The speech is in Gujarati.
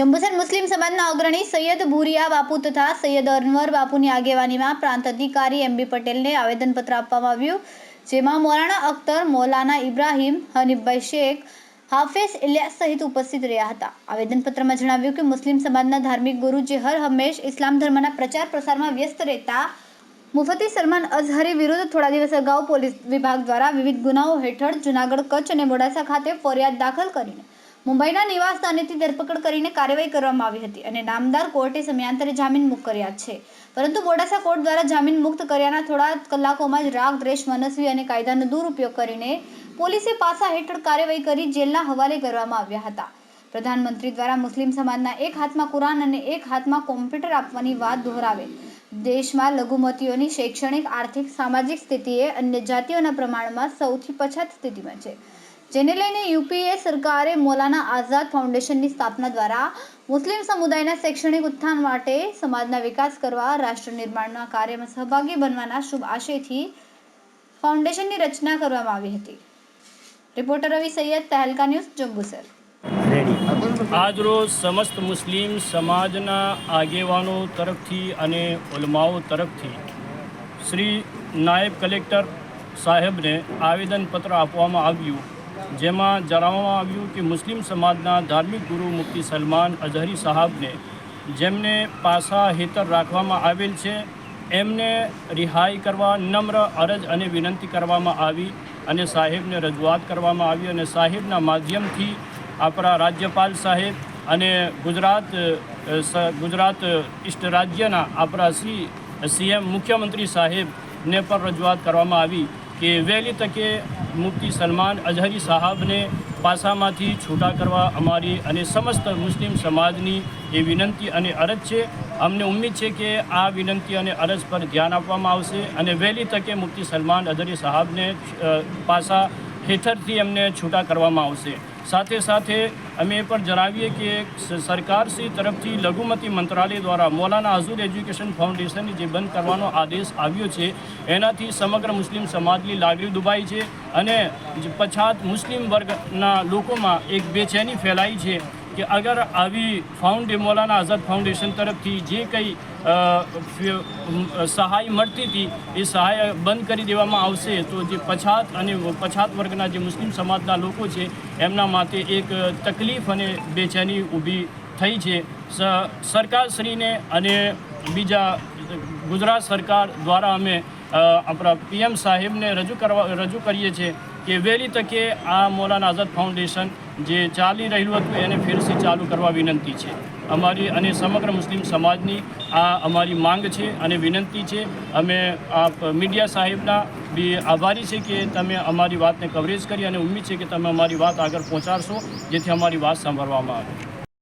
જંબુસર મુસ્લિમ સમાજના અગ્રણી સૈયદ ભૂરિયા બાપુ તથા સૈયદ અનવર બાપુની આગેવાનીમાં પ્રાંત અધિકારી એમ બી પટેલને આવેદનપત્ર આપવામાં આવ્યું, જેમાં મોરાણા અખ્તર, મૌલાના ઇબ્રાહીમ હનીફભાઈ શેખ, હાફેઝ ઇલિયાસ સહિત ઉપસ્થિત રહ્યા હતા. આવેદનપત્રમાં જણાવ્યું કે મુસ્લિમ સમાજના ધાર્મિક ગુરુ જે હર હંમેશ ઇસ્લામ ધર્મના પ્રચાર પ્રસારમાં વ્યસ્ત રહેતા મુફતી સલમાન અઝહરી વિરુદ્ધ થોડા દિવસ અગાઉ પોલીસ વિભાગ દ્વારા વિવિધ ગુનાઓ હેઠળ જૂનાગઢ કચ્છ અને મોડાસા ખાતે ફરિયાદ દાખલ કરીને મુંબઈના નિવાસ સ્થાનેથી ધરપકડ કરીને કાર્યવાહી કરવામાં આવી હતી અને નામદાર કોર્ટે સમયાંતરે જામીન મુક્ત કર્યા છે. પરંતુ મોડાસા કોર્ટ દ્વારા જામીન મુક્ત કર્યાના થોડા કલાકોમાં જ રાગ, દ્વેષ, મનસ્વી અને કાયદાનો દુરુપયોગ કરીને પોલીસે પાસા હેઠળ કાર્યવાહી કરી જેલના હવાલે કરવામાં આવ્યા હતા. પ્રધાનમંત્રી દ્વારા મુસ્લિમ સમાજના એક હાથમાં કુરાન અને એક હાથમાં કોમ્પ્યુટર આપવાની વાત દોહરાવે. દેશમાં લઘુમતીઓની શૈક્ષણિક, આર્થિક, સામાજિક સ્થિતિએ અન્ય જાતિઓના પ્રમાણમાં સૌથી પછાત સ્થિતિમાં છે. જેને લઈને યુપીએ સરકારે મૌલાના આઝાદ ફાઉન્ડેશનની સ્થાપના દ્વારા મુસ્લિમ સમુદાયના શૈક્ષણિક ઉત્થાન માટે સમાજના વિકાસ કરવા, રાષ્ટ્ર નિર્માણના કાર્યમાં સહભાગી બનવાના શુભ આશયથી ફાઉન્ડેશનની રચના કરવામાં આવી હતી. Reporter Ravi Saiyed, Tehelka news, Jambusar. આજરોજ સમસ્ત મુસ્લિમ સમાજના આગેવાનો તરફથી અને ઉલમાઓ તરફથી શ્રી નાયબ કલેક્ટર સાહેબને આવેદનપત્ર આપવામાં આવ્યું. જેમાં જણાવવામાં આવ્યું કે મુસ્લિમ સમાજના ધાર્મિક ગુરુ મુફ્તી સલમાન અઝહરી સાહેબને જેમને પાસા હેતર રાખવામાં આવેલ છે, એમને રિહાઈ કરવા નમ્ર અરજ અને વિનંતી કરવામાં આવી અને સાહેબને રજૂઆત કરવામાં આવી અને સાહેબના માધ્યમથી આપણા રાજ્યપાલ સાહેબ અને ગુજરાત ગુજરાત ઇષ્ટ રાજ્યના આપણા શ્રી, સીએમ મુખ્યમંત્રી સાહેબને પણ રજૂઆત કરવામાં આવી કે વહેલી તકે મુફ્તી સલમાન અઝહરી સાહેબને પાસામાંથી છૂટા કરવા અમારી અને સમસ્ત મુસ્લિમ સમાજની એ વિનંતી અને અરજ છે. અમને ઉમ્મીદ છે કે આ વિનંતી અને અરજ પર ધ્યાન આપવામાં આવશે અને વહેલી તકે મુફ્તી સલમાન અઝહરી સાહેબને પાસા હેઠળથી એમને છૂટા કરવામાં આવશે. સાથે સાથે અમે એ પણ જણાવીએ કે સરકારશ્રી તરફથી લઘુમતી મંત્રાલય દ્વારા મૌલાના હઝુર એજ્યુકેશન ફાઉન્ડેશનની જે બંધ કરવાનો આદેશ આવ્યો છે, એનાથી સમગ્ર મુસ્લિમ સમાજની લાગણી દુભાઈ છે અને પછાત મુસ્લિમ વર્ગના લોકોમાં એક બેચેની ફેલાઈ છે કે અગર આવી ફાઉન્ડે, મોલાના આઝાદ ફાઉન્ડેશન તરફથી જે કંઈ સહાય મળતી હતી, એ સહાય બંધ કરી દેવામાં આવશે. તો જે પછાત અને પછાત વર્ગના જે મુસ્લિમ સમાજના લોકો છે, એમના માટે એક તકલીફ અને બેચેની ઊભી થઈ છે. સરકારશ્રીને અને બીજા ગુજરાત સરકાર દ્વારા અમે આપણા પીએમ સાહેબને રજૂ કરવા, રજૂ કરીએ છીએ. કે વહેલી તકે આ મૌલાના આઝાદ ફાઉન્ડેશન જે ચાલી રહ્યું હતું એને ફેરથી ચાલુ કરવા વિનંતી છે. અમારી અને સમગ્ર મુસ્લિમ સમાજની આ અમારી માંગ છે અને વિનંતી છે. અમે આ મીડિયા સાહેબના બી આભારી છે કે તમે અમારી વાતને કવરેજ કરી અને ઉમ્મીદ છે કે તમે અમારી વાત આગળ પહોંચાડશો, જેથી અમારી વાત સાંભળવામાં આવે.